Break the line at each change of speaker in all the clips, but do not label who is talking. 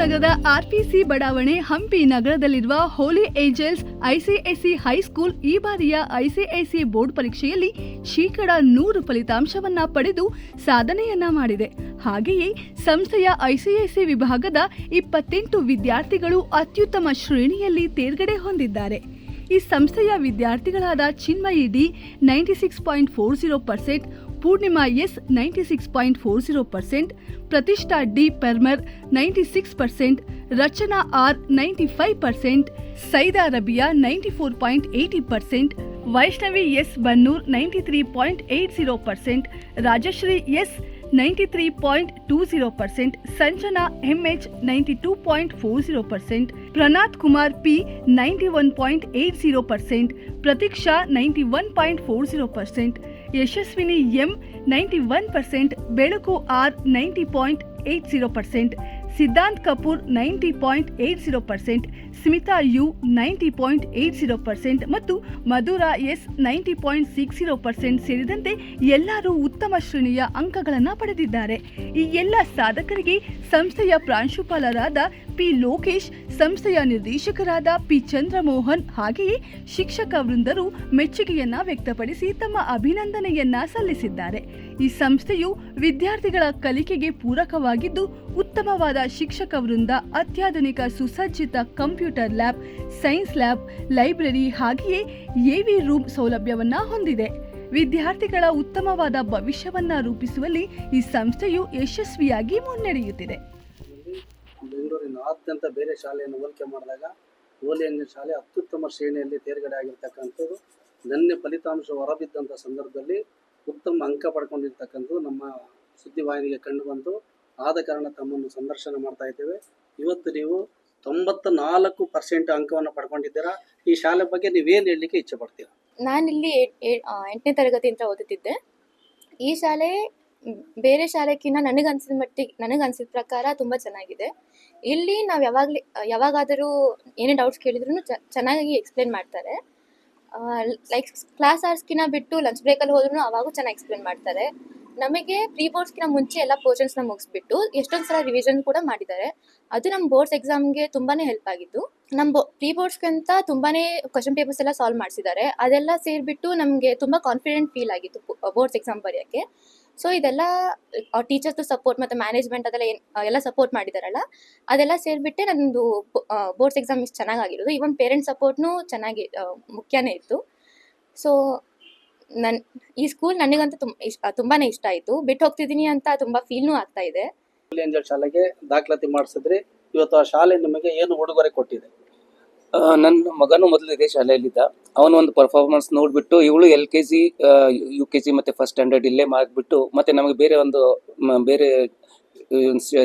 ನಗರದ ಆರ್ಪಿಸಿ ಬಡಾವಣೆ ಹಂಪಿ ನಗರದಲ್ಲಿರುವ ಹೋಲಿ ಏಂಜಲ್ಸ್ ಐಸಿಎಸ್ಸಿ ಹೈಸ್ಕೂಲ್ ಈ ಬಾರಿಯ ಐಸಿಎಸ್ಸಿ ಬೋರ್ಡ್ ಪರೀಕ್ಷೆಯಲ್ಲಿ ಶೇಕಡ ನೂರು ಫಲಿತಾಂಶವನ್ನ ಪಡೆದು ಸಾಧನೆಯನ್ನ ಮಾಡಿದೆ. ಹಾಗೆಯೇ ಸಂಸ್ಥೆಯ ಐಸಿಎಸ್ಸಿ ವಿಭಾಗದ ಇಪ್ಪತ್ತೆಂಟು ವಿದ್ಯಾರ್ಥಿಗಳು ಅತ್ಯುತ್ತಮ ಶ್ರೇಣಿಯಲ್ಲಿ ತೇರ್ಗಡೆ ಹೊಂದಿದ್ದಾರೆ. ಈ ಸಂಸ್ಥೆಯ ವಿದ್ಯಾರ್ಥಿಗಳಾದ Chinmayi D ninety six point four zero percent Purnima S ninety six point four zero percent Pratishtha D ಪೆರ್ಮರ್ ninety six percent Rachana R ninety five percent Saida Rabia ninety four point eighty percent Vaishnavi S Bannur ninety three point eight zero percent Rajashree S ninety three Yashaswini M ninety one percent Belaku R ninety point eight zero percent Siddhant Kapoor ninety point eight zero percent, Smita U ninety point eight zero percent ಮತ್ತು Madhura S ninety point six zero percent ಸೇರಿದಂತೆ ಎಲ್ಲರೂ ಉತ್ತಮ ಶ್ರೇಣಿಯ ಅಂಕಗಳನ್ನು ಪಡೆದಿದ್ದಾರೆ. ಈ ಎಲ್ಲ ಸಾಧಕರಿಗೆ ಸಂಸ್ಥೆಯ ಪ್ರಾಂಶುಪಾಲರಾದ ಪಿ ಲೋಕೇಶ್, ಸಂಸ್ಥೆಯ ನಿರ್ದೇಶಕರಾದ ಪಿ ಚಂದ್ರಮೋಹನ್ ಹಾಗೆಯೇ ಶಿಕ್ಷಕ ವೃಂದರು ಮೆಚ್ಚುಗೆಯನ್ನ ವ್ಯಕ್ತಪಡಿಸಿ ತಮ್ಮ ಅಭಿನಂದನೆಯನ್ನ ಸಲ್ಲಿಸಿದ್ದಾರೆ. ಈ ಸಂಸ್ಥೆಯು ವಿದ್ಯಾರ್ಥಿಗಳ ಕಲಿಕೆಗೆ ಪೂರಕವಾಗಿದ್ದು, ಉತ್ತಮವಾದ ಶಿಕ್ಷಕ ವೃಂದ, ಅತ್ಯಾಧುನಿಕ ಸುಸಜ್ಜಿತ computer lab, science lab, library ಹಾಗೆಯೇ ಎವಿ ರೂಮ್ ಸೌಲಭ್ಯವನ್ನ ಹೊಂದಿದೆ. ವಿದ್ಯಾರ್ಥಿಗಳ ಉತ್ತಮವಾದ ಭವಿಷ್ಯವನ್ನ ರೂಪಿಸುವಲ್ಲಿ ಈ ಸಂಸ್ಥೆಯು ಯಶಸ್ವಿಯಾಗಿ ಮುನ್ನಡೆಯುತ್ತಿದೆ.
ಬೆಂಗಳೂರಿನಾದ್ಯಂತ ಬೇರೆ ಶಾಲೆಯನ್ನು ಹೋಲಿಕೆ ಮಾಡಿದಾಗ ಓಲಿಯನ್ನ ಶಾಲೆ ಅತ್ಯುತ್ತಮ ಶ್ರೇಣಿಯಲ್ಲಿ ತೇರ್ಗಡೆ ಆಗಿರ್ತಕ್ಕಂಥದ್ದು. ನನ್ನ ಫಲಿತಾಂಶ ಹೊರಬಿದ್ದಂಥ ಸಂದರ್ಭದಲ್ಲಿ ಉತ್ತಮ ಅಂಕ ಪಡ್ಕೊಂಡಿರ್ತಕ್ಕಂಥದ್ದು ನಮ್ಮ ಸುದ್ದಿವಾಹಿನಿಗೆ ಕಂಡು ಬಂತು. ಆದ ಕಾರಣ ತಮ್ಮನ್ನು ಸಂದರ್ಶನ ಮಾಡ್ತಾ ಇದ್ದೇವೆ. ಇವತ್ತು ನೀವು ತೊಂಬತ್ತ ನಾಲ್ಕು ಪರ್ಸೆಂಟ್ ಅಂಕವನ್ನು ಪಡ್ಕೊಂಡಿದ್ದೀರಾ. ಈ ಶಾಲೆ ಬಗ್ಗೆ ನೀವೇನು ಹೇಳಲಿಕ್ಕೆ ಇಚ್ಛೆ ಪಡ್ತೀರಾ?
ನಾನಿಲ್ಲಿ ಎಂಟನೇ ತರಗತಿಯಿಂದ ಓದುತ್ತಿದ್ದೆ. ಈ ಶಾಲೆ, ಬೇರೆ ಶಾಲೆಗಿನ್ನ ನನಗೆ ಅನ್ಸಿದ ಮಟ್ಟಿಗೆ ನನಗೆ ಅನ್ಸಿದ ಪ್ರಕಾರ ತುಂಬ ಚೆನ್ನಾಗಿದೆ. ಇಲ್ಲಿ ನಾವು ಯಾವಾಗಲೇ, ಯಾವಾಗಾದರೂ ಏನೇ ಡೌಟ್ಸ್ ಕೇಳಿದ್ರು ಚೆನ್ನಾಗಿ ಎಕ್ಸ್ಪ್ಲೇನ್ ಮಾಡ್ತಾರೆ. ಲೈಕ್ ಕ್ಲಾಸ್ ಆರ್ಸ್ಕಿನ ಬಿಟ್ಟು ಲಂಚ್ ಬ್ರೇಕಲ್ಲಿ ಹೋದ್ರೂ ಅವಾಗೂ ಚೆನ್ನಾಗಿ ಎಕ್ಸ್ಪ್ಲೇನ್ ಮಾಡ್ತಾರೆ. ನಮಗೆ ಪ್ರೀ ಬೋರ್ಡ್ಸ್ಕಿನ ಮುಂಚೆ ಎಲ್ಲ ಪೋರ್ಷನ್ಸ್ನ ಮುಗಿಸ್ಬಿಟ್ಟು ಎಷ್ಟೊಂದು ಸಲ ರಿವಿಷನ್ ಕೂಡ ಮಾಡಿದ್ದಾರೆ. ಅದು ನಮ್ಮ ಬೋರ್ಡ್ಸ್ ಎಕ್ಸಾಮ್ಗೆ ತುಂಬಾ ಹೆಲ್ಪ್ ಆಗಿತ್ತು ನಮ್ಮ ಪ್ರೀ ಬೋರ್ಡ್ಸ್ಗಿಂತ ತುಂಬಾ ಕ್ವಶನ್ ಪೇಪರ್ಸ್ ಎಲ್ಲ ಸಾಲ್ವ್ ಮಾಡಿಸಿದ್ದಾರೆ. ಅದೆಲ್ಲ ಸೇರಿಬಿಟ್ಟು ನಮಗೆ ತುಂಬ ಕಾನ್ಫಿಡೆಂಟ್ ಫೀಲ್ ಆಗಿತ್ತು ಬೋರ್ಡ್ಸ್ ಎಕ್ಸಾಮ್ ಬರೆಯೋಕ್ಕೆ. ಸೊ ಇದೆಲ್ಲ ಟೀಚರ್ಸ್ದು ಸಪೋರ್ಟ್ ಮತ್ತು ಮ್ಯಾನೇಜ್ಮೆಂಟ್ ಅದೆಲ್ಲ ಏನು ಎಲ್ಲ ಸಪೋರ್ಟ್ ಮಾಡಿದಾರಲ್ಲ, ಅದೆಲ್ಲ ಸೇರಿಬಿಟ್ಟೆ ನಂದು ಬೋರ್ಡ್ಸ್ ಎಕ್ಸಾಮ್ ಇಷ್ಟು ಚೆನ್ನಾಗಿರೋದು ಇವನ್ ಪೇರೆಂಟ್ಸ್ ಸಪೋರ್ಟ್ನು ಚೆನ್ನಾಗಿ ಮುಖ್ಯನೇ ಇತ್ತು. ಸೊ ನನ್ನ ಈ ಸ್ಕೂಲ್ ನನಗಂತೂ ತುಂಬ ಇಷ್ಟ ತುಂಬಾ ಇಷ್ಟ ಆಯಿತು. ಬಿಟ್ಟು ಹೋಗ್ತಿದ್ದೀನಿ ಅಂತ ತುಂಬ ಫೀಲ್ನೂ ಆಗ್ತಾ ಇದೆ.
ಶಾಲೆಗೆ ದಾಖಲಾತಿ ಮಾಡಿಸಿದ್ರಿ. ಇವತ್ತು ಆ ಶಾಲೆ ನಿಮಗೆ ಏನು ಉಡುಗೊರೆ ಕೊಟ್ಟಿದೆ?
ನನ್ನ ಮಗನು ಮೊದಲು ಇದೇ ಶಾಲೆಯಲ್ಲಿದ್ದ. ಅವನು ಒಂದು ಪರ್ಫಾರ್ಮೆನ್ಸ್ ನೋಡ್ಬಿಟ್ಟು ಇವಳು L K G U K G ಮತ್ತೆ ಫಸ್ಟ್ ಸ್ಟ್ಯಾಂಡರ್ಡ್ ಇಲ್ಲೇ ಮಾಡಿಬಿಟ್ಟು ಮತ್ತೆ ನಮಗೆ ಬೇರೆ ಒಂದು ಬೇರೆ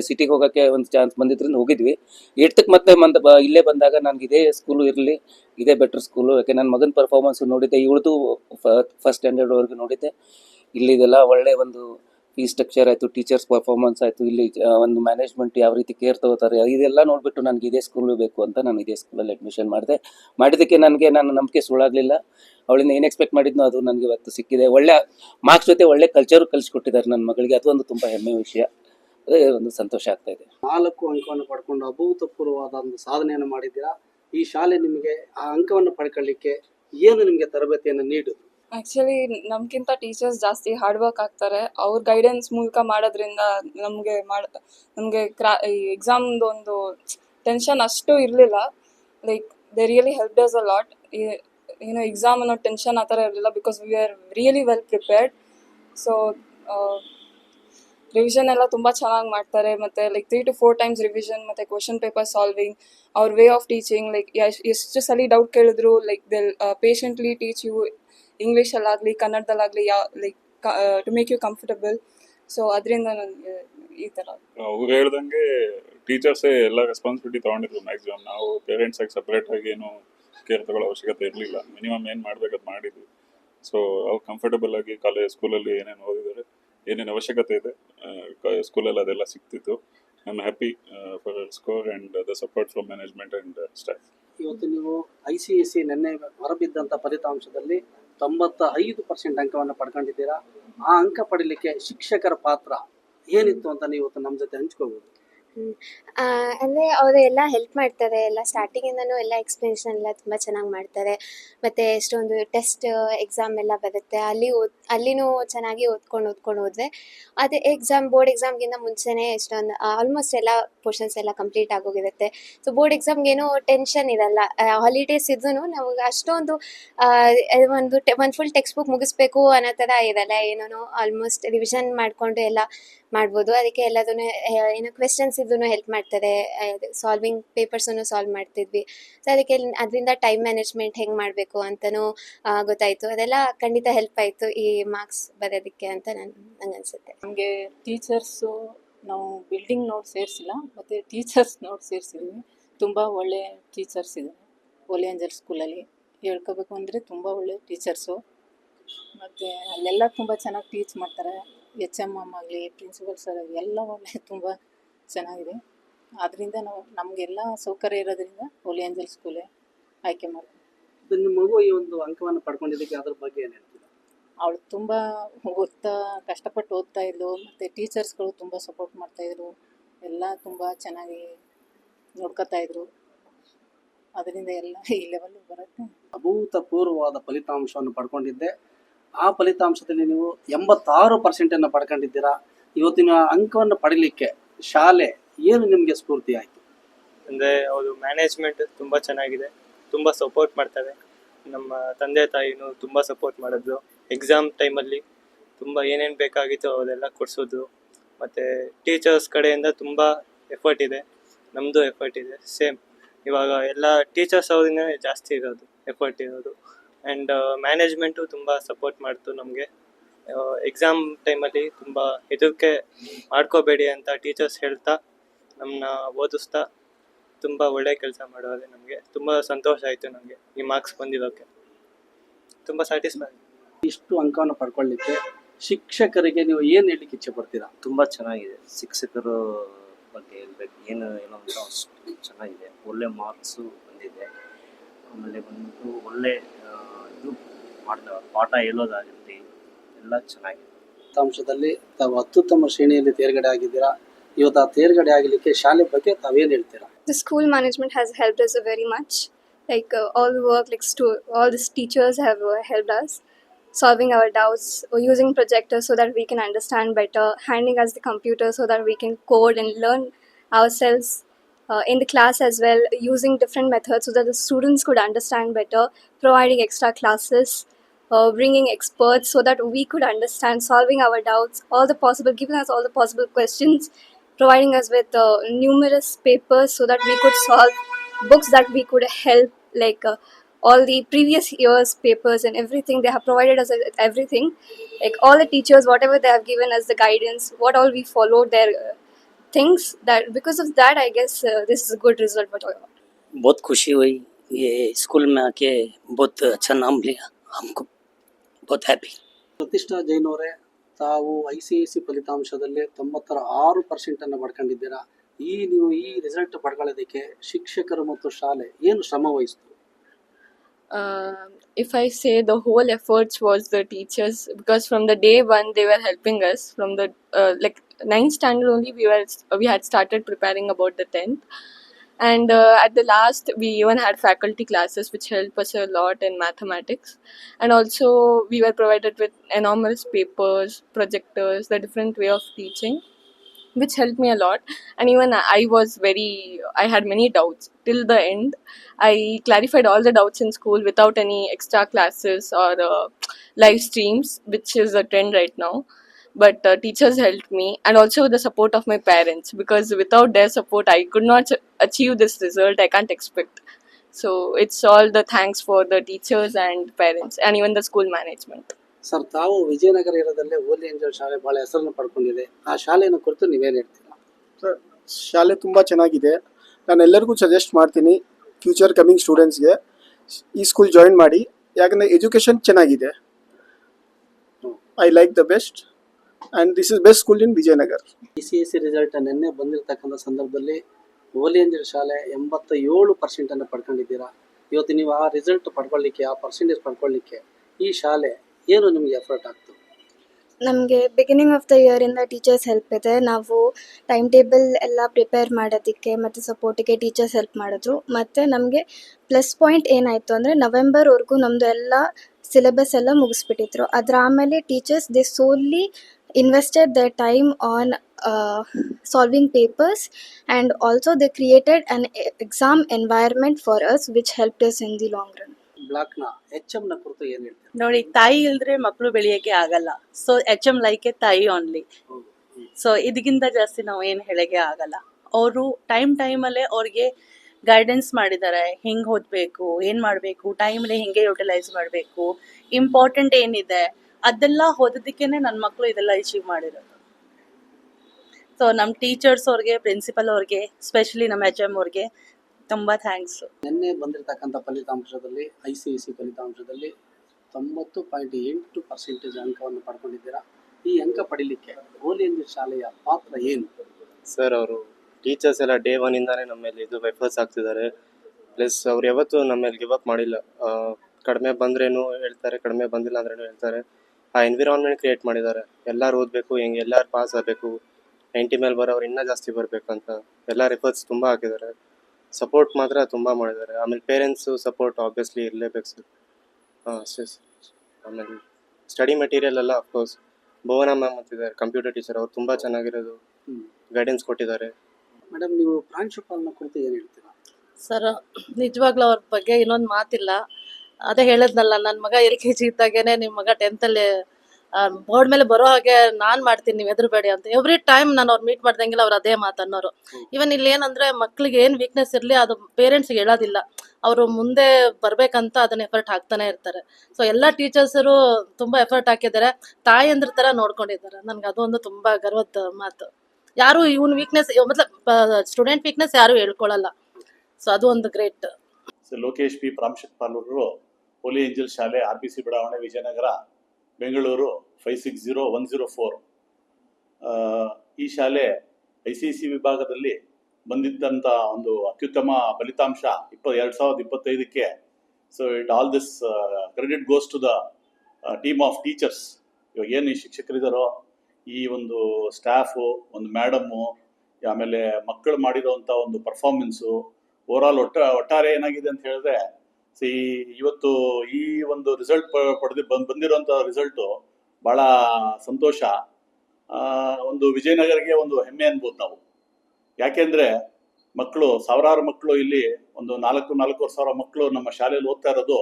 ಸಿಟಿಗೆ ಹೋಗೋಕ್ಕೆ ಒಂದು ಚಾನ್ಸ್ ಬಂದಿದ್ರಿಂದ ಹೋಗಿದ್ವಿ. ಏಟ್ತಕ್ಕೆ ಮತ್ತೆ ಮಂದ ಇಲ್ಲೇ ಬಂದಾಗ ನನಗೆ ಇದೇ ಸ್ಕೂಲು ಇರಲಿ, ಇದೇ ಬೆಟರ್ ಸ್ಕೂಲು ಯಾಕೆ ನನ್ನ ಮಗನ ಪರ್ಫಾರ್ಮೆನ್ಸ್ ನೋಡಿದ್ದೆ, ಇವಳದು ಫಸ್ಟ್ ಸ್ಟ್ಯಾಂಡರ್ಡ್ವರೆಗೂ ನೋಡಿದ್ದೆ. ಇಲ್ಲಿದೆಲ್ಲ ಒಳ್ಳೆ ಒಂದು ಫೀ ಸ್ಟ್ರಕ್ಚರ್ ಆಯಿತು ಟೀಚರ್ಸ್ ಪರ್ಫಾರ್ಮೆನ್ಸ್ ಆಯಿತು, ಇಲ್ಲಿ ಒಂದು ಮ್ಯಾನೇಜ್ಮೆಂಟ್ ಯಾವ ರೀತಿ ಕೇರ್ ತಗೋತಾರೆ, ಇದೆಲ್ಲ ನೋಡಿಬಿಟ್ಟು ನನಗೆ ಇದೇ ಸ್ಕೂಲ್ ಬೇಕು ಅಂತ ನಾನು ಇದೇ ಸ್ಕೂಲಲ್ಲಿ ಅಡ್ಮಿಷನ್ ಮಾಡಿದೆ. ಮಾಡಿದ್ದಕ್ಕೆ ನನಗೆ, ನಾನು ನಂಬಿಕೆ ಸುಳ್ಳಾಗಲಿಲ್ಲ. ಅವಳಿಂದ ಏನು ಎಕ್ಸ್ಪೆಕ್ಟ್ ಮಾಡಿದ್ನೋ ಅದು ನನಗೆ ಇವತ್ತು ಸಿಕ್ಕಿದೆ. ಒಳ್ಳೆ ಮಾರ್ಕ್ಸ್ ಜೊತೆ ಒಳ್ಳೆ ಕಲ್ಚರು ಕಲಿಸ್ಕೊಟ್ಟಿದ್ದಾರೆ ನನ್ನ ಮಗಳಿಗೆ, ಅದು ಒಂದು ತುಂಬ ಹೆಮ್ಮೆ ವಿಷಯ. ಅದೇ ಒಂದು ಸಂತೋಷ ಆಗ್ತಾ ಇದೆ.
ನಾಲ್ಕು ಅಂಕವನ್ನು ಪಡ್ಕೊಂಡು ಅಭೂತಪೂರ್ವವಾದ ಒಂದು ಸಾಧನೆಯನ್ನು ಮಾಡಿದ್ದೀರಾ? ಈ ಶಾಲೆ ನಿಮಗೆ ಆ ಅಂಕವನ್ನು ಪಡ್ಕೊಳ್ಳಿಕ್ಕೆ ಏನು ನಿಮಗೆ ತರಬೇತಿಯನ್ನು ನೀಡುದು?
ಆ್ಯಕ್ಚುಲಿ ನಮ್ಗಿಂತ ಟೀಚರ್ಸ್ ಜಾಸ್ತಿ ಹಾರ್ಡ್ ವರ್ಕ್ ಆಗ್ತಾರೆ. ಅವ್ರ ಗೈಡೆನ್ಸ್ ಮೂಲಕ ಮಾಡೋದ್ರಿಂದ ನಮಗೆ ಮಾಡ, ನಮಗೆ ಕ್ರಾ, ಈ ಎಕ್ಸಾಮ್ದು ಒಂದು ಟೆನ್ಷನ್ ಅಷ್ಟು ಇರಲಿಲ್ಲ. Like they really help does a lot ಏನೋ ಎಕ್ಸಾಮ್ ಅನ್ನೋ ಟೆನ್ಷನ್ ಆ ಥರ ಇರಲಿಲ್ಲ because we are really well prepared so revision ಎಲ್ಲ ತುಂಬ ಚೆನ್ನಾಗಿ ಮಾಡ್ತಾರೆ. ಮತ್ತು like three to four times revision ಮತ್ತು ಕ್ವಶನ್ ಪೇಪರ್ ಸಾಲ್ವಿಂಗ್ ಅವ್ರ ವೇ ಆಫ್ ಟೀಚಿಂಗ್ ಲೈಕ್ ಎಷ್ಟು ಸಲ ಡೌಟ್ ಕೇಳಿದ್ರು like they'll patiently teach you ಇಂಗ್ಲೀಷಲ್ಲಾಗಲಿ ಕನ್ನಡದಲ್ಲಾಗಲಿ ಯಾವ like to make you comfortable so ಅದರಿಂದ ನನಗೆ ಈ ಥರ
ಅವ್ರು ಹೇಳ್ದಂಗೆ ಟೀಚರ್ಸೇ ಎಲ್ಲ ರೆಸ್ಪಾನ್ಸಿಬಿಲಿಟಿ ತೊಗೊಂಡಿದ್ರು ಮ್ಯಾಕ್ಸಿಮಮ್ ನಾವು ಪೇರೆಂಟ್ಸ್ ಆಗಿ ಸಪ್ರೇಟ್ ಆಗಿ ಏನು ಕೇರ್ ತಗೊಳ್ಳೋ ಅವಶ್ಯಕತೆ ಇರಲಿಲ್ಲ. ಮಿನಿಮಮ್ ಏನು ಮಾಡ್ಬೇಕಂತ ಮಾಡಿದ್ವಿ. ಸೊ ಅವ್ರು ಕಂಫರ್ಟಬಲ್ ಆಗಿ ಕಾಲೇಜ್ ಸ್ಕೂಲಲ್ಲಿ ಏನೇನು ಓದಿದ್ದಾರೆ. ಏನೇನು ಅವಶ್ಯಕತೆ ಇದೆ ಸ್ಕೂಲಲ್ಲಿ ಅದೆಲ್ಲ ಸಿಕ್ತಿತ್ತು. I am happy for score and the support from management and staff
ಇವತ್ತು ನೀವು ಐ ಸಿ ಎಸ್ ಸಿ ನಿನ್ನೆ ಹೊರಬಿದ್ದಂಥ ಫಲಿತಾಂಶದಲ್ಲಿ ತೊಂಬತ್ತ ಐದು ಪರ್ಸೆಂಟ್ ಅಂಕವನ್ನು ಪಡ್ಕೊಂಡಿದ್ದೀರಾ? ಆ ಅಂಕ ಪಡೀಲಿಕ್ಕೆ ಶಿಕ್ಷಕರ ಪಾತ್ರ ಏನಿತ್ತು ಅಂತ ನೀವು ನಮ್ಮ ಜೊತೆ ಹಂಚ್ಕೋಬೋದು.
ಆ, ಅಂದ್ರೆ ಅವರು ಎಲ್ಲ ಹೆಲ್ಪ್ ಮಾಡ್ತಾರೆ, ಎಲ್ಲ ಸ್ಟಾರ್ಟಿಂಗಿಂದನೂ ಎಲ್ಲ ಎಕ್ಸ್ಪ್ಲನೇಷನ್ ಎಲ್ಲ ತುಂಬ ಚೆನ್ನಾಗಿ ಮಾಡ್ತಾರೆ. ಮತ್ತು ಎಷ್ಟೊಂದು ಟೆಸ್ಟ್ ಎಕ್ಸಾಮ್ ಎಲ್ಲ ಬರುತ್ತೆ. ಅಲ್ಲಿ ಓದ್, ಅಲ್ಲಿನೂ ಚೆನ್ನಾಗಿ ಓದ್ಕೊಂಡು ಓದ್ಕೊಂಡು ಹೋದ್ರೆ ಅದೇ ಎಕ್ಸಾಮ್ ಬೋರ್ಡ್ ಎಕ್ಸಾಮ್ಗಿಂತ ಮುಂಚೆನೇ ಎಷ್ಟೊಂದು ಆಲ್ಮೋಸ್ಟ್ ಎಲ್ಲ ಪೋರ್ಷನ್ಸ್ ಎಲ್ಲ ಕಂಪ್ಲೀಟ್ ಆಗೋಗಿರುತ್ತೆ. ಸೊ ಬೋರ್ಡ್ ಎಕ್ಸಾಮ್ಗೇನೂ ಟೆನ್ಷನ್ ಇರಲ್ಲ. ಹಾಲಿಡೇಸ್ ಇದ್ರೂ ನಮಗೆ ಅಷ್ಟೊಂದು ಒಂದು ಒಂದು ಫುಲ್ ಟೆಕ್ಸ್ಟ್ ಬುಕ್ ಮುಗಿಸ್ಬೇಕು ಅನ್ನೋ ಥರ ಇರಲ್ಲ. ಏನೋ ಆಲ್ಮೋಸ್ಟ್ ರಿವಿಷನ್ ಮಾಡಿಕೊಂಡು ಎಲ್ಲ ಮಾಡ್ಬೋದು. ಅದಕ್ಕೆ ಎಲ್ಲದನ್ನು ಏನು ಕ್ವೆಶನ್ಸ್ ಇದ್ದೂ ಹೆಲ್ಪ್ ಮಾಡ್ತಾರೆ ಸಾಲ್ವಿಂಗ್ ಪೇಪರ್ಸನ್ನು ಸಾಲ್ವ್ ಮಾಡ್ತಿದ್ವಿ. ಸೊ ಅದಕ್ಕೆ ಅದರಿಂದ ಟೈಮ್ ಮ್ಯಾನೇಜ್ಮೆಂಟ್ ಹೆಂಗೆ ಮಾಡಬೇಕು ಅಂತಲೂ ಗೊತ್ತಾಯಿತು. ಅದೆಲ್ಲ ಖಂಡಿತ ಹೆಲ್ಪ್ ಆಯಿತು ಈ ಮಾರ್ಕ್ಸ್ ಬರೋದಕ್ಕೆ ಅಂತ ನಾನು, ನಂಗೆ ಅನಿಸುತ್ತೆ.
ನಮಗೆ ಟೀಚರ್ಸು ನಾವು ಬಿಲ್ಡಿಂಗ್ ನೋಡಿ ಸೇರಿಸಿಲ್ಲ, ಮತ್ತು ಟೀಚರ್ಸ್ ನೋಡಿ ಸೇರಿಸಿದ್ವಿ. ತುಂಬ ಒಳ್ಳೆ ಟೀಚರ್ಸ್ ಇದ್ದಾರೆ ಓಲಿ ಏಂಜಲ್ ಸ್ಕೂಲಲ್ಲಿ ಹೇಳ್ಕೋಬೇಕು ಅಂದರೆ ತುಂಬ ಒಳ್ಳೆ ಟೀಚರ್ಸು ಮತ್ತು ಅಲ್ಲೆಲ್ಲ ತುಂಬ ಚೆನ್ನಾಗಿ ಟೀಚ್ ಮಾಡ್ತಾರೆ. ಎಚ್ ಎಂ ಎಂ ಆಗಲಿ ಪ್ರಿನ್ಸಿಪಲ್ ಸರ್ ಆಗಲಿ ಎಲ್ಲ ಒಳ್ಳೆ ತುಂಬ ಚೆನ್ನಾಗಿದೆ. ಆದ್ದರಿಂದ ನಾವು ನಮಗೆಲ್ಲ ಸೌಕರ್ಯ ಇರೋದ್ರಿಂದ ಓಲಿ ಏಂಜಲ್ ಸ್ಕೂಲೇ ಆಯ್ಕೆ ಮಾಡ್ತೀವಿ.
ನಿಮ್ಮ ಮಗು ಈ ಒಂದು ಅಂಕವನ್ನು ಪಡ್ಕೊಂಡಿದ್ದಕ್ಕೆ ಅದ್ರ ಬಗ್ಗೆ ಏನು ಹೇಳ್ತೀರಾ?
ಅವಳು ತುಂಬ ಓದ್ತಾ ಕಷ್ಟಪಟ್ಟು ಓದ್ತಾ ಇದ್ಲು ಮತ್ತು ಟೀಚರ್ಸ್ಗಳು ತುಂಬ ಸಪೋರ್ಟ್ ಮಾಡ್ತಾಯಿದ್ರು ಎಲ್ಲ ತುಂಬ ಚೆನ್ನಾಗಿ ನೋಡ್ಕೊತಾ ಇದ್ರು. ಅದರಿಂದ ಎಲ್ಲ ಈ ಲೆವೆಲ್ ಬರುತ್ತೆ.
ಅಭೂತಪೂರ್ವವಾದ ಫಲಿತಾಂಶವನ್ನು ಪಡ್ಕೊಂಡಿದ್ದೆ. ಆ ಫಲಿತಾಂಶದಲ್ಲಿ ನೀವು ಎಂಬತ್ತಾರು ಪರ್ಸೆಂಟನ್ನು ಪಡ್ಕೊಂಡಿದ್ದೀರಾ. ಇವತ್ತಿನ ಅಂಕವನ್ನು ಪಡಿಲಿಕ್ಕೆ ಶಾಲೆ ಏನು ನಿಮಗೆ ಸ್ಫೂರ್ತಿ ಆಯಿತು?
ಅಂದರೆ ಅವರು ಮ್ಯಾನೇಜ್ಮೆಂಟ್ ತುಂಬ ಚೆನ್ನಾಗಿದೆ, ತುಂಬ ಸಪೋರ್ಟ್ ಮಾಡ್ತಾರೆ. ನಮ್ಮ ತಂದೆ ತಾಯಿನೂ ತುಂಬ ಸಪೋರ್ಟ್ ಮಾಡಿದ್ರು. ಎಕ್ಸಾಮ್ ಟೈಮಲ್ಲಿ ತುಂಬ ಏನೇನು ಬೇಕಾಗಿತ್ತು ಅವರೆಲ್ಲ ಕೊಡಿಸೋದು ಮತ್ತು ಟೀಚರ್ಸ್ ಕಡೆಯಿಂದ ತುಂಬ ಎಫರ್ಟ್ ಇದೆ ನಮ್ಮದು ಎಫರ್ಟ್ ಇದೆ ಸೇಮ್ ಇವಾಗ ಎಲ್ಲ ಟೀಚರ್ಸ್ ಅವರಿಂದ ಜಾಸ್ತಿ ಇರೋದು ಎಫರ್ಟ್ ಇರೋದು. ಆ್ಯಂಡ್ ಮ್ಯಾನೇಜ್ಮೆಂಟು ತುಂಬ ಸಪೋರ್ಟ್ ಮಾಡ್ತು ನಮಗೆ. ಎಕ್ಸಾಮ್ ಟೈಮಲ್ಲಿ ತುಂಬ ಹೆದರಿಕೆ ಮಾಡ್ಕೋಬೇಡಿ ಅಂತ ಟೀಚರ್ಸ್ ಹೇಳ್ತಾ ನಮ್ಮನ್ನ ಓದಿಸ್ತಾ ತುಂಬ ಒಳ್ಳೆ ಕೆಲಸ ಮಾಡೋದೆ ನಮಗೆ. ತುಂಬ ಸಂತೋಷ ಆಯಿತು ನಮಗೆ ಈ ಮಾರ್ಕ್ಸ್ ಬಂದಿರೋಕ್ಕೆ ತುಂಬ ಸ್ಯಾಟಿಸ್ಫೈ
ಇಷ್ಟು ಅಂಕವನ್ನು ಪಡ್ಕೊಳ್ಳಿಕ್ಕೆ ಶಿಕ್ಷಕರಿಗೆ ನೀವು ಏನು ಹೇಳಲಿಕ್ಕೆ ಇಚ್ಛೆ ಪಡ್ತೀರಾ?
ತುಂಬ ಚೆನ್ನಾಗಿದೆ. ಶಿಕ್ಷಕರು ಬಗ್ಗೆ ಹೇಳ್ಬೇಕು. ಏನು ಏನೋ ಅಂತ ಚೆನ್ನಾಗಿದೆ. ಒಳ್ಳೆ ಮಾರ್ಕ್ಸು ಬಂದಿದೆ. ಆಮೇಲೆ ಬಂದ್ಬಿಟ್ಟು ಒಳ್ಳೆ ಇದು ಮಾಡ್ತಾ ಪಾಠ ಹೇಳೋದಾಗಿರಲಿ ಎಲ್ಲ ಚೆನ್ನಾಗಿದೆ
ಫಲಿತಾಂಶದಲ್ಲಿ ತಾವು ಅತ್ಯುತ್ತಮ ಶ್ರೇಣಿಯಲ್ಲಿ ತೇರ್ಗಡೆ ಆಗಿದ್ದೀರಾ ಇವತ್ತು ಆ ತೇರ್ಗಡೆ ಆಗಲಿಕ್ಕೆ ಶಾಲೆ ಬಗ್ಗೆ ತಾವೇನು ಹೇಳ್ತೀರಾ
the school management has helped us very much. Like uh, all the work, like stu- all the teachers have uh, helped us solving our doubts or using projectors so that we can understand better, handing us the computer so that we can code and learn ourselves uh, in the class as well, using different methods so that the students could understand better, providing extra classes. Uh, bringing experts so that we could understand solving our doubts all the possible giving us all the possible questions providing us with uh, numerous papers so that we could solve books that we could help like uh, all the previous years papers and everything they have provided us everything like all the teachers whatever they have given us the guidance what all we followed their things that because of that i guess uh, this is a good result for Toyota.
बहुत खुशी हुई ये school में आके बहुत अच्छा नाम लिया हमको बहुत हैप्पी
ಪ್ರತಿಷ್ಠಾ ಜೈನ್ ಅವರೇ ತಾವು ಐ ಸಿ ಐ ಸಿ ಫಲಿತಾಂಶದಲ್ಲಿ ತೊಂಬತ್ತರ ಆರು ಪರ್ಸೆಂಟ್ ಅನ್ನು ಪಡ್ಕೊಂಡಿದ್ದೀರಾ ಈ ನೀವು ಈ ರಿಸಲ್ಟ್ ಪಡ್ಕೊಳ್ಳೋದಕ್ಕೆ ಶಿಕ್ಷಕರು ಮತ್ತು ಶಾಲೆ ಏನು ಶ್ರಮ ವಹಿಸ್ತು
uh, if I say the whole efforts was the teachers because from the day one they were helping us from the uh, like ninth standard only we were we had started preparing about the tenth. And uh, at the last we even had faculty classes which helped us a lot in mathematics. And also we were provided with enormous papers projectors the different way of teaching which helped me a lot. And even i was very i had many doubts. Till the end I clarified all the doubts in school without any extra classes or uh, live streams, which is a trend right now. But uh, teachers helped me, and also the support of my parents because without their support, I could not achieve this result. I can't expect. So it's all the thanks for the teachers and parents, and even the school management.
Sir ತಾವು ವಿಜಯನಗರ ಇರೋದಲ್ಲೇ ಓಲಿ angel ಶಾಲೆ ಬಹಳ ಹೆಸರನ್ನು ಪಡ್ಕೊಂಡಿದೆ ಆ ಶಾಲೆಯನ್ನು ಕುರಿತು ನೀವೇನು ಹೇಳ್ತೀರಾ
ಶಾಲೆ ತುಂಬ ಚೆನ್ನಾಗಿದೆ ನಾನು ಎಲ್ಲರಿಗೂ ಸಜೆಸ್ಟ್ ಮಾಡ್ತೀನಿ ಫ್ಯೂಚರ್ ಕಮಿಂಗ್ ಸ್ಟೂಡೆಂಟ್ಸ್ಗೆ ಈ ಸ್ಕೂಲ್ ಜಾಯಿನ್ ಮಾಡಿ ಯಾಕಂದರೆ ಎಜುಕೇಷನ್ ಚೆನ್ನಾಗಿದೆ I like the best and this is best school in Vijayanagar
I C S C result ನಿನ್ನೆ ಬಂದಿರತಕ್ಕಂಥ ಸಂದರ್ಭದಲ್ಲಿ ಓಲಿ ಏಂಜಲ್ ಶಾಲೆ ಎಂಬತ್ತ ಏಳು ಪರ್ಸೆಂಟ್ ಅನ್ನು ಪಡ್ಕೊಂಡಿದ್ದೀರಾ? ಇವತ್ತು ನೀವು ಆ ರಿಸಲ್ಟ್ ಪಡ್ಕೊಳ್ಳಿಕ್ಕೆ ಆ ಪರ್ಸೆಂಟೇಜ್ ಪಡ್ಕೊಳ್ಳಿಕ್ಕೆ ಈ ಶಾಲೆ ಏನು ನಿಮಗೆ ಎಫರ್ಟ್ ಆಗ್ತದೆ
ನಮಗೆ ಬಿಗಿನಿಂಗ್ ಆಫ್ ದ ಇಯರಿಂದ ಟೀಚರ್ಸ್ ಹೆಲ್ಪ್ ಇದೆ. ನಾವು ಟೈಮ್ ಟೇಬಲ್ ಎಲ್ಲ ಪ್ರಿಪೇರ್ ಮಾಡೋದಕ್ಕೆ ಮತ್ತು ಸಪೋರ್ಟಿಗೆ ಟೀಚರ್ಸ್ ಹೆಲ್ಪ್ ಮಾಡಿದ್ರು. ಮತ್ತು ನಮಗೆ ಪ್ಲಸ್ ಪಾಯಿಂಟ್ ಏನಾಯಿತು ಅಂದರೆ ನವೆಂಬರ್ವರೆಗೂ ನಮ್ಮದು ಎಲ್ಲ ಸಿಲೆಬಸ್ ಎಲ್ಲ ಮುಗಿಸ್ಬಿಟ್ಟಿದ್ರು. ಅದರ ಆಮೇಲೆ teachers they solely invested time time on solving papers and also they created an exam environment for us which help us in the long run
ಬ್ಲಾಕ್ನ ಎಚ್ ಎಮ್ನ ಕುರಿತು ಏನು ಹೇಳ್ತೀರಾ?
ನೋಡಿ ತಾಯಿ ಇಲ್ದ್ರೆ ಮಕ್ಕಳು ಬೆಳೆಯೋಕೆ ಆಗಲ್ಲ. So H M like a ತಾಯಿ ಓನ್ಲಿ ಸೊ ಇದಕ್ಕಿಂತ ಜಾಸ್ತಿ ನಾವು ಏನು ಹೇಳೋಕ್ಕೆ ಆಗಲ್ಲ. ಅವರು ಟೈಮ್ ಟೈಮಲ್ಲೇ ಅವ್ರಿಗೆ ಗೈಡೆನ್ಸ್ ಮಾಡಿದ್ದಾರೆ. ಹೆಂಗೆ ಓದಬೇಕು ಏನು ಮಾಡಬೇಕು ಟೈಮಲ್ಲಿ ಹೆಂಗೆ ಯುಟಿಲೈಸ್ ಮಾಡಬೇಕು ಇಂಪಾರ್ಟೆಂಟ್ ಏನಿದೆ? ಅದೆಲ್ಲ ಓದೋದಕ್ಕೇ ನನ್ನ ಮಕ್ಕಳು ಇದೆಲ್ಲ ಅಚೀವ್ ಮಾಡಿರೋದು. ಸೊ ನಮ್ಮ ಟೀಚರ್ಸ್ ಅವ್ರಿಗೆ ಪ್ರಿನ್ಸಿಪಲ್ ಅವ್ರಿಗೆ ಸ್ಪೆಷಲಿ ನಮ್ಮ ಎಚ್ ಎಂ ಅವ್ರಿಗೆ ತುಂಬ ಥ್ಯಾಂಕ್ಸ್
ನಿನ್ನೆ ಬಂದಿರತಕ್ಕಂಥ ಫಲಿತಾಂಶದಲ್ಲಿ ಐ ಸಿ ಐ ಸಿ ಫಲಿತಾಂಶದಲ್ಲಿ ತೊಂಬತ್ತು ಪಾಯಿಂಟ್ ಎಂಟು ಪರ್ಸೆಂಟೇಜ್ ಅಂಕವನ್ನು ಪಡ್ಕೊಂಡಿದ್ದೀರಾ? ಈ ಅಂಕ ಪಡಿಲಿಕ್ಕೆ ಏಂಜಲ್ ಶಾಲೆಯ ಪಾತ್ರ ಏನು?
ಸರ್ ಅವರು ಟೀಚರ್ಸ್ ಎಲ್ಲ ಡೇ ಒನ್ನಿಂದಾನೇ ನಮ್ಮ ಮೇಲೆ ಇದು ಎಫರ್ಟ್ಸ್ ಆಗ್ತಿದ್ದಾರೆ ಪ್ಲಸ್ ಅವ್ರು ಯಾವತ್ತೂ ನಮ್ಮ ಮೇಲೆ ಗಿವ್ ಅಪ್ ಮಾಡಿಲ್ಲ ಕಡಿಮೆ ಬಂದ್ರೇನು ಹೇಳ್ತಾರೆ ಕಡಿಮೆ ಬಂದಿಲ್ಲ ಅಂದ್ರೇನು ಹೇಳ್ತಾರೆ. ಆ ಎನ್ವಿರಾನ್ಮೆಂಟ್ ಕ್ರಿಯೇಟ್ ಮಾಡಿದ್ದಾರೆ. ಎಲ್ಲರೂ ಓದಬೇಕು ಹೆಂಗೆ ಎಲ್ಲರೂ ಪಾಸ್ ಆಗಬೇಕು ನೈಂಟಿ ಮೇಲೆ ಬರೋರು ಇನ್ನೂ ಜಾಸ್ತಿ ಬರಬೇಕಂತ ಎಲ್ಲ ರೆಫರ್ಸ್ ತುಂಬ ಹಾಕಿದ್ದಾರೆ. ಸಪೋರ್ಟ್ ಮಾತ್ರ ತುಂಬ ಮಾಡಿದ್ದಾರೆ. ಆಮೇಲೆ ಪೇರೆಂಟ್ಸು ಸಪೋರ್ಟ್ ಆಬ್ವಿಯಸ್ಲಿ ಇರಲೇಬೇಕು ಸರ್ ಹಾಂ ಸರ್ ಆಮೇಲೆ ಸ್ಟಡಿ ಮೆಟೀರಿಯಲ್ ಎಲ್ಲ ಅಫ್ಕೋರ್ಸ್ ಭುವನ ಮ್ಯಾಮ್ ಅಂತಿದ್ದಾರೆ ಕಂಪ್ಯೂಟರ್ ಟೀಚರ್ ಅವ್ರು ತುಂಬ ಚೆನ್ನಾಗಿರೋದು ಗೈಡೆನ್ಸ್ ಕೊಟ್ಟಿದ್ದಾರೆ.
ಮೇಡಮ್ ನೀವು ಪ್ರಾಂಶುಪಾಲನ ಕುರಿತು ಏನು ಹೇಳ್ತೀರಾ?
ಸರ್ ನಿಜವಾಗ್ಲೂ ಅವ್ರ ಬಗ್ಗೆ ಇನ್ನೊಂದು ಮಾತಿಲ್ಲ. ಅದೇ ಹೇಳದ್ನಲ್ಲ ನನ್ನ ಮಗ ಎಲ್ ಕೆ ಜಿ ಇದ್ದಾಗೇನೆ ನಿಮ್ಮ ಮಗ ಟೆಂತಲ್ಲಿ ಬೋರ್ಡ್ ಮೇಲೆ ಬರೋ ಹಾಗೆ ನಾನು ಮಾಡ್ತೀನಿ, ನೀವು ಹೆದರಬೇಡಿ ಅಂತ. ಎವ್ರಿ ಟೈಮ್ ನಾನು ಅವ್ರು ಮೀಟ್ ಮಾಡ್ದಂಗಿಲ್ಲ ಅವ್ರು ಅದೇ ಮಾತನ್ನೋರು ಇವನ್ ಇಲ್ಲಿ ಏನಂದ್ರೆ ಮಕ್ಳಿಗೆ ಏನು ವೀಕ್ನೆಸ್ ಇರಲಿ ಅದು ಪೇರೆಂಟ್ಸ್ಗೆ ಹೇಳೋದಿಲ್ಲ. ಅವರು ಮುಂದೆ ಬರ್ಬೇಕಂತ ಅದನ್ನ ಎಫರ್ಟ್ ಹಾಕ್ತಾನೆ ಇರ್ತಾರೆ. ಸೊ ಎಲ್ಲ ಟೀಚರ್ಸರು ತುಂಬಾ ಎಫರ್ಟ್ ಹಾಕಿದ್ದಾರೆ. ತಾಯಂದ್ರ ತರ ನೋಡ್ಕೊಂಡಿದ್ದಾರೆ. ನನಗೆ ಅದೊಂದು ತುಂಬಾ ಗರ್ವದ ಮಾತು. ಯಾರು ಇವನ್ ವೀಕ್ನೆಸ್ ಮತ್ಲಬ್ ಸ್ಟೂಡೆಂಟ್ ವೀಕ್ನೆಸ್ ಯಾರು ಹೇಳ್ಕೊಳ್ಳಲ್ಲ ಸೊ ಅದು ಒಂದು ಗ್ರೇಟ್
ಲೋಕೇಶ್ ಪಿ ಪ್ರಾಂಶುಪಾಲರು ಹೋಲಿ ಏಂಜಲ್ ಶಾಲೆ ಆರ್ ಬಿ ಸಿ ಬಡಾವಣೆ Vijayanagara Bengaluru five six zero one zero four ಈ ಶಾಲೆ ಐ ಸಿ ಸಿ ವಿಭಾಗದಲ್ಲಿ ಬಂದಿದ್ದಂಥ ಒಂದು ಅತ್ಯುತ್ತಮ ಫಲಿತಾಂಶ ಇಪ್ಪ ಎರಡು ಸಾವಿರದ ಇಪ್ಪತ್ತೈದಕ್ಕೆ. So it all this credit goes to the team of teachers ಇವಾಗ ಏನು ಈ ಶಿಕ್ಷಕರಿದ್ದಾರೋ ಈ ಒಂದು ಸ್ಟಾಫು ಒಂದು ಮೇಡಮ್ಮು ಆಮೇಲೆ ಮಕ್ಕಳು ಮಾಡಿರೋವಂಥ ಒಂದು ಪರ್ಫಾರ್ಮೆನ್ಸು ಆಲ್ ಒಟ್ಟ, ಒಟ್ಟಾರೆ ಏನಾಗಿದೆ ಅಂತ ಹೇಳಿದ್ರೆ ಇವತ್ತು ಈ ಒಂದು ರಿಸಲ್ಟ್ ಪಡೆದು, ಬಂದ್ ಬಂದಿರೋಂಥ ರಿಸಲ್ಟು ಬಹಳ ಸಂತೋಷ. ಒಂದು ವಿಜಯನಗರಿಗೆ ಒಂದು ಹೆಮ್ಮೆ ಅನ್ಬೋದು ನಾವು. ಯಾಕೆಂದ್ರೆ ಮಕ್ಕಳು ಸಾವಿರಾರು ಮಕ್ಕಳು ಇಲ್ಲಿ ಒಂದು ನಾಲ್ಕು, ನಾಲ್ಕೂವರೆ ಸಾವಿರ ಮಕ್ಕಳು ನಮ್ಮ ಶಾಲೆಯಲ್ಲಿ ಓದ್ತಾ ಇರೋದು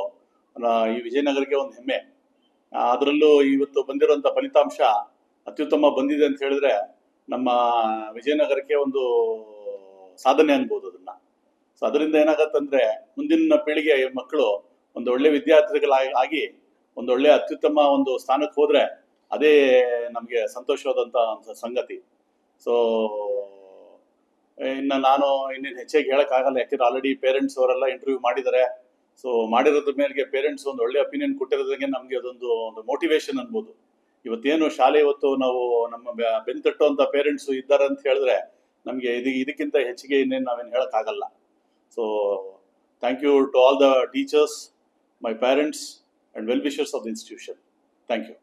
ಈ ವಿಜಯನಗರಕ್ಕೆ ಒಂದು ಹೆಮ್ಮೆ. ಅದರಲ್ಲೂ ಇವತ್ತು ಬಂದಿರುವಂಥ ಫಲಿತಾಂಶ ಅತ್ಯುತ್ತಮ ಬಂದಿದೆ ಅಂತ ಹೇಳಿದ್ರೆ ನಮ್ಮ ವಿಜಯನಗರಕ್ಕೆ ಒಂದು ಸಾಧನೆ ಅನ್ಬೋದು ಅದನ್ನ. ಸೊ ಅದರಿಂದ ಏನಾಗತ್ತಂದ್ರೆ, ಮುಂದಿನ ಪೀಳಿಗೆ ಮಕ್ಕಳು ಒಂದು ಒಳ್ಳೆ ವಿದ್ಯಾರ್ಥಿಗಳಾಗಿ ಒಂದು ಒಳ್ಳೆ ಅತ್ಯುತ್ತಮ ಒಂದು ಸ್ಥಾನಕ್ಕೆ ಹೋದ್ರೆ ಅದೇ ನಮಗೆ ಸಂತೋಷವಾದಂಥ ಸಂಗತಿ. ಸೊ ಇನ್ನು ನಾನು ಇನ್ನೇನು ಹೆಚ್ಚಾಗಿ ಹೇಳೋಕ್ಕಾಗಲ್ಲ, ಯಾಕೆಂದ್ರೆ ಆಲ್ರೆಡಿ ಪೇರೆಂಟ್ಸ್ ಅವರೆಲ್ಲ ಇಂಟರ್ವ್ಯೂ ಮಾಡಿದ್ದಾರೆ. ಸೊ ಮಾಡಿರೋದ್ರ ಮೇಲೆ ಪೇರೆಂಟ್ಸ್ ಒಂದು ಒಳ್ಳೆ ಒಪಿನಿಯನ್ ಕೊಟ್ಟಿರೋದ್ರಿಗೆ ನಮಗೆ ಅದೊಂದು, ಒಂದು ಮೋಟಿವೇಶನ್ ಅನ್ಬೋದು. ಇವತ್ತೇನು ಶಾಲೆ ಇವತ್ತು ನಾವು ನಮ್ಮ ಬೆನ್ ತಟ್ಟುವಂಥ ಪೇರೆಂಟ್ಸ್ ಇದ್ದಾರೆ ಅಂತ ಹೇಳಿದ್ರೆ ನಮಗೆ ಇದು, ಇದಕ್ಕಿಂತ ಹೆಚ್ಚಿಗೆ ಇನ್ನೇನು ನಾವೇನು ಹೇಳೋಕ್ಕಾಗಲ್ಲ. So thank you to all the teachers, my parents and well-wishers of the institution. Thank you.